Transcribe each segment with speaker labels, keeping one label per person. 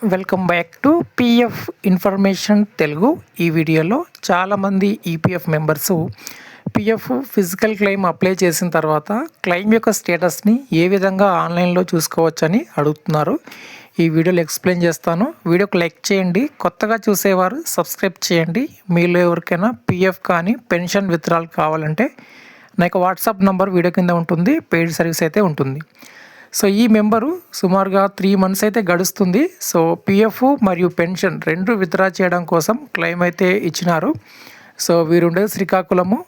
Speaker 1: Welcome back to PF information Telugu ఈ వీడియోలో చాలామంది EPF members PF physical claim apply చేసిన తర్వాత క్లెయిమ్ యొక్క స్టేటస్ని ఏ విధంగా ఆన్లైన్లో చూసుకోవచ్చని అడుగుతున్నారు. ఈ వీడియోలో ఎక్స్ప్లెయిన్ చేస్తాను. వీడియోకి లైక్ చేయండి. కొత్తగా చూసేవారు సబ్స్క్రైబ్ చేయండి. మీలో ఎవరికైనా పిఎఫ్ కానీ పెన్షన్ విత్డ్రాల్ కావాలంటే నాకు వాట్సాప్ నంబర్ వీడియో కింద ఉంటుంది. పెయిడ్ సర్వీస్ అయితే ఉంటుంది. సో ఈ మెంబరు సుమారుగా త్రీ మంత్స్ అయితే గడుస్తుంది. సో పిఎఫ్ మరియు పెన్షన్ రెండు విత్డ్రా చేయడం కోసం క్లెయిమ్ అయితే ఇచ్చినారు. సో వీరుండేది శ్రీకాకుళము.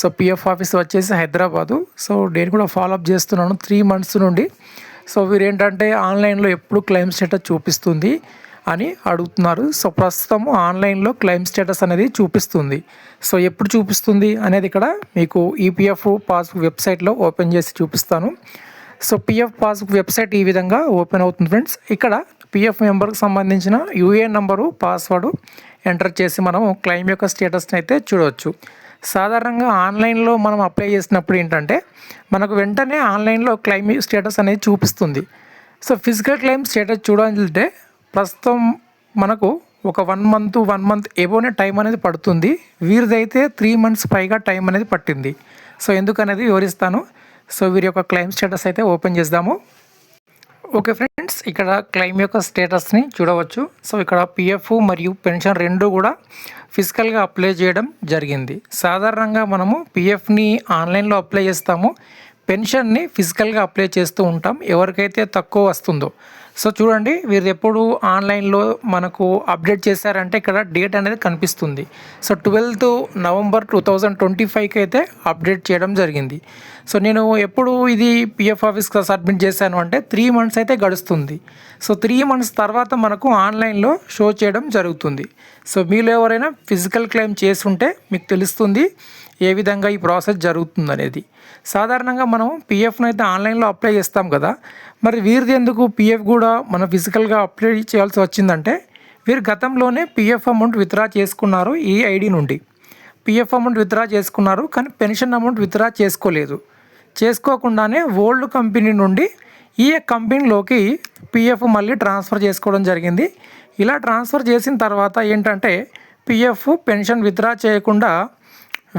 Speaker 1: సో పిఎఫ్ ఆఫీస్ వచ్చేసి హైదరాబాదు. సో నేను కూడా ఫాలోఅప్ చేస్తున్నాను త్రీ మంత్స్ నుండి. సో వీరు ఏంటంటే ఆన్లైన్లో ఎప్పుడు క్లెయిమ్ స్టేటస్ చూపిస్తుంది అని అడుగుతున్నారు. సో ప్రస్తుతం ఆన్లైన్లో క్లెయిమ్ స్టేటస్ అనేది చూపిస్తుంది. సో ఎప్పుడు చూపిస్తుంది అనేది ఇక్కడ మీకు ఈపీఎఫ్ పాస్బుక్ వెబ్సైట్లో ఓపెన్ చేసి చూపిస్తాను. సో పిఎఫ్ పాస్బుక్ వెబ్సైట్ ఈ విధంగా ఓపెన్ అవుతుంది ఫ్రెండ్స్. ఇక్కడ పిఎఫ్ మెంబర్కి సంబంధించిన యూఏఎన్ నంబరు పాస్వర్డ్ ఎంటర్ చేసి మనం క్లెయిమ్ యొక్క స్టేటస్ని అయితే చూడవచ్చు. సాధారణంగా ఆన్లైన్లో మనం అప్లై చేసినప్పుడు ఏంటంటే మనకు వెంటనే ఆన్లైన్లో క్లెయిమ్ స్టేటస్ అనేది చూపిస్తుంది. సో ఫిజికల్ క్లెయిమ్ స్టేటస్ చూడాలంటే ప్రస్తుతం మనకు ఒక వన్ మంత్ వన్ మంత్ ఏవోనే టైం అనేది పడుతుంది. వీరిదైతే త్రీ మంత్స్ పైగా టైం అనేది పట్టింది. సో ఎందుకనేది వివరిస్తాను. సో వీరి యొక్క క్లెయిమ్ స్టేటస్ అయితే ఓపెన్ చేద్దాము. ఓకే ఫ్రెండ్స్ ఇక్కడ క్లెయిమ్ యొక్క స్టేటస్ని చూడవచ్చు. సో ఇక్కడ పిఎఫ్ మరియు పెన్షన్ రెండు కూడా ఫిజికల్గా అప్లై చేయడం జరిగింది. సాధారణంగా మనము పిఎఫ్ని ఆన్లైన్లో అప్లై చేస్తాము. పెన్షన్ని ఫిజికల్గా అప్లై చేస్తూ ఉంటాం. ఎవరికైతే తక్కువ వస్తుందో. సో చూడండి వీరు ఎప్పుడు ఆన్లైన్లో మనకు అప్డేట్ చేశారంటే ఇక్కడ డేట్ అనేది కనిపిస్తుంది. So twelfth November two thousand twenty ఫైవ్కి అయితే అప్డేట్ చేయడం జరిగింది. సో నేను ఎప్పుడు ఇది పిఎఫ్ ఆఫీస్కి సబ్మిట్ చేశాను అంటే త్రీ మంత్స్ అయితే గడుస్తుంది. సో త్రీ మంత్స్ తర్వాత మనకు ఆన్లైన్లో షో చేయడం జరుగుతుంది. సో మీలో ఎవరైనా ఫిజికల్ క్లెయిమ్ చేసి ఉంటే మీకు తెలుస్తుంది. ఏ విధంగా ఈ ప్రాసెస్ జరుగుతుంది అనేది సాధారణంగా మనం పిఎఫ్ను అయితే ఆన్లైన్లో అప్లై చేస్తాం కదా మరి వీరిది ఎందుకు పిఎఫ్ కూడా మనం ఫిజికల్గా అప్లై చేయాల్సి వచ్చిందంటే వీరు గతంలోనే పిఎఫ్ అమౌంట్ విత్డ్రా చేసుకున్నారు ఈ ఐడి నుండి. పిఎఫ్ అమౌంట్ విత్డ్రా చేసుకున్నారు కానీ పెన్షన్ అమౌంట్ విత్డ్రా చేసుకోలేదు. చేసుకోకుండానే ఓల్డ్ కంపెనీ నుండి ఈ కంపెనీలోకి పిఎఫ్ మళ్ళీ ట్రాన్స్ఫర్ చేసుకోవడం జరిగింది. ఇలా ట్రాన్స్ఫర్ చేసిన తర్వాత ఏంటంటే పిఎఫ్ పెన్షన్ విత్డ్రా చేయకుండా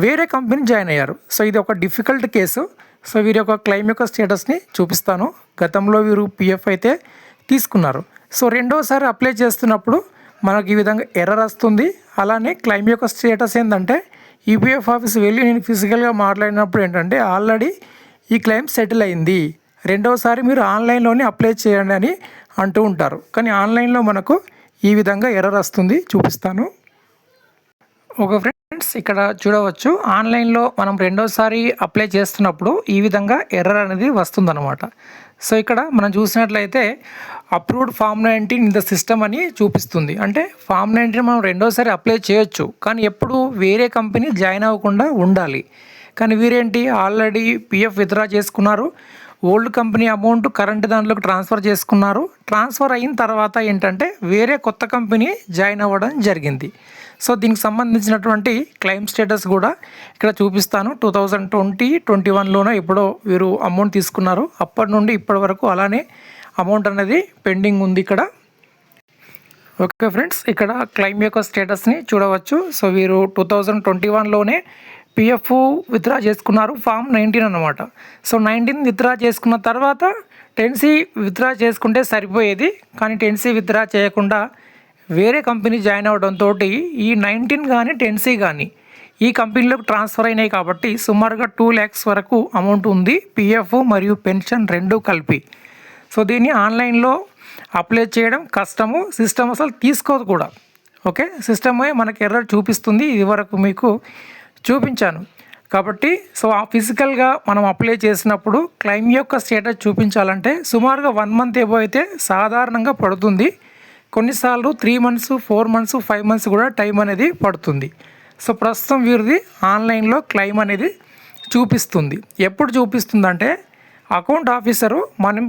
Speaker 1: వేరే కంపెనీ జాయిన్ అయ్యారు. సో ఇది ఒక డిఫికల్ట్ కేసు సో వీరి యొక్క క్లెయిమ్ యొక్క స్టేటస్ని చూపిస్తాను. గతంలో వీరు పిఎఫ్ అయితే తీసుకున్నారు. సో రెండోసారి అప్లై చేస్తున్నప్పుడు మనకు ఈ విధంగా ఎర్రర్ వస్తుంది. అలానే క్లెయిమ్ యొక్క స్టేటస్ ఏంటంటే ఈపీఎఫ్ ఆఫీస్ వెళ్ళి నేను ఫిజికల్గా మాట్లాడినప్పుడు ఏంటంటే ఆల్రెడీ ఈ క్లెయిమ్ సెటిల్ అయింది. రెండవసారి మీరు ఆన్లైన్లోనే అప్లై చేయండి అని అంటూ ఉంటారు. కానీ ఆన్లైన్లో మనకు ఈ విధంగా ఎర్రర్ వస్తుంది. చూపిస్తాను. ఒక ఫ్రెండ్ ఫ్రెండ్స్ ఇక్కడ చూడవచ్చు. ఆన్లైన్లో మనం రెండోసారి అప్లై చేస్తున్నప్పుడు ఈ విధంగా ఎర్రర్ అనేది వస్తుందన్నమాట. సో ఇక్కడ మనం చూసినట్లయితే approved form nineteen in the system అని చూపిస్తుంది. అంటే ఫామ్ నైన్టీన్ మనం రెండోసారి అప్లై చేయొచ్చు. కానీ ఎప్పుడు వేరే కంపెనీ జాయిన్ అవ్వకుండా ఉండాలి. కానీ వీరేంటి? ఆల్రెడీ పిఎఫ్ విత్డ్రా చేసుకున్నారు. ఓల్డ్ కంపెనీ అమౌంట్ కరెంట్ దాంట్లోకి ట్రాన్స్ఫర్ చేసుకున్నారు. ట్రాన్స్ఫర్ అయిన తర్వాత ఏంటంటే వేరే కొత్త కంపెనీ జాయిన్ అవ్వడం జరిగింది. సో దీనికి సంబంధించినటువంటి క్లెయిమ్ స్టేటస్ కూడా ఇక్కడ చూపిస్తాను. టూ థౌజండ్ ట్వంటీ ట్వంటీ వన్లోనే ఎప్పుడో వీరు అమౌంట్ తీసుకున్నారు. అప్పటి నుండి ఇప్పటి వరకు అలానే అమౌంట్ అనేది పెండింగ్ ఉంది ఇక్కడ. ఓకే ఫ్రెండ్స్ ఇక్కడ క్లెయిమ్ యొక్క స్టేటస్ని చూడవచ్చు. సో వీరు టూ థౌజండ్ ట్వంటీ వన్లోనే పిఎఫ్ విత్డ్రా చేసుకున్నారు. ఫామ్ నైన్టీన్ అనమాట సో నైన్టీన్ విత్డ్రా చేసుకున్న తర్వాత టెన్సీ విత్డ్రా చేసుకుంటే సరిపోయేది. కానీ టెన్సీ విత్డ్రా చేయకుండా వేరే కంపెనీ జాయిన్ అవడంతో ఈ నైన్టీన్ కానీ టెన్సీ కానీ ఈ కంపెనీలకు ట్రాన్స్ఫర్ అయినాయి కాబట్టి సుమారుగా టూ ల్యాక్స్ వరకు అమౌంట్ ఉంది. పిఎఫ్ మరియు పెన్షన్ రెండు కలిపి. సో దీన్ని ఆన్లైన్లో అప్లై చేయడం కష్టము. సిస్టమ్ అసలు తీసుకోదు కూడా. ఓకే సిస్టమే మనకి ఎర్రర్ చూపిస్తుంది. ఇది వరకు మీకు చూపించాను. కాబట్టి సో ఆ ఫిజికల్గా మనం అప్లై చేసినప్పుడు క్లెయిమ్ యొక్క స్టేటస్ చూపించాలంటే సుమారుగా వన్ మంత్ ఏవో అయితే సాధారణంగా పడుతుంది. కొన్నిసార్లు three months four months five months కూడా టైం అనేది పడుతుంది. సో ప్రస్తుతం వీరిది ఆన్లైన్లో క్లైమ్ అనేది చూపిస్తుంది. ఎప్పుడు చూపిస్తుందంటే అకౌంట్ ఆఫీసరు మనం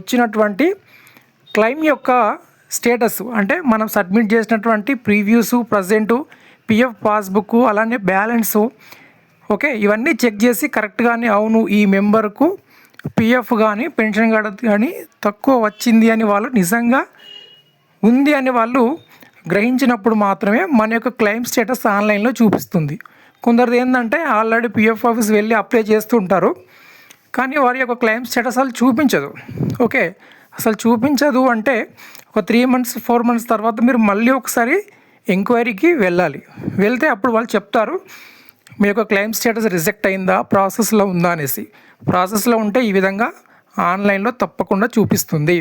Speaker 1: ఇచ్చినటువంటి క్లైమ్ యొక్క స్టేటస్ అంటే మనం సబ్మిట్ చేసినటువంటి ప్రీవ్యూస్ ప్రజెంటు పిఎఫ్ పాస్బుక్ అలానే బ్యాలెన్సు ఓకే ఇవన్నీ చెక్ చేసి కరెక్ట్గానే అవును ఈ మెంబర్కు పిఎఫ్ కానీ పెన్షన్ కార్డు కానీ తక్కువ వచ్చింది అని వాళ్ళు నిజంగా ఉంది అని వాళ్ళు గ్రహించినప్పుడు మాత్రమే మన యొక్క క్లెయిమ్ స్టేటస్ ఆన్లైన్లో చూపిస్తుంది. కొందరిది ఏంటంటే ఆల్రెడీ పిఎఫ్ ఆఫీస్ వెళ్ళి అప్లై చేస్తూ ఉంటారు కానీ వారి యొక్క క్లెయిమ్ స్టేటస్ అసలు చూపించదు. ఓకే అసలు చూపించదు అంటే ఒక త్రీ మంత్స్ ఫోర్ మంత్స్ తర్వాత మీరు మళ్ళీ ఒకసారి ఎంక్వైరీకి వెళ్ళాలి. వెళ్తే అప్పుడు వాళ్ళు చెప్తారు మీ యొక్క క్లెయిమ్ స్టేటస్ రిజెక్ట్ అయిందా? ప్రాసెస్లో ఉందా? అనేసి. ప్రాసెస్లో ఉంటే ఈ విధంగా ఆన్లైన్లో తప్పకుండా చూపిస్తుంది.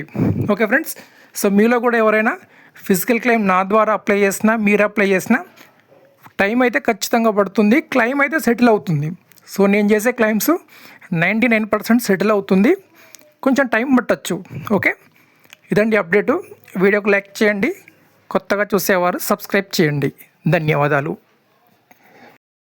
Speaker 1: ఓకే ఫ్రెండ్స్ సో మీలో కూడా ఎవరైనా ఫిజికల్ క్లెయిమ్ నా ద్వారా అప్లై చేసినా మీరు అప్లై చేసినా టైం అయితే ఖచ్చితంగా పడుతుంది క్లెయిమ్ అయితే సెటిల్ అవుతుంది. సో నేను చేసే claims ninety nine percent settle అవుతుంది. కొంచెం టైం పట్టచ్చు. ఓకే? ఇదండి అప్డేటు. వీడియోకి లైక్ చేయండి. కొత్తగా చూసేవారు సబ్స్క్రైబ్ చేయండి. ధన్యవాదాలు.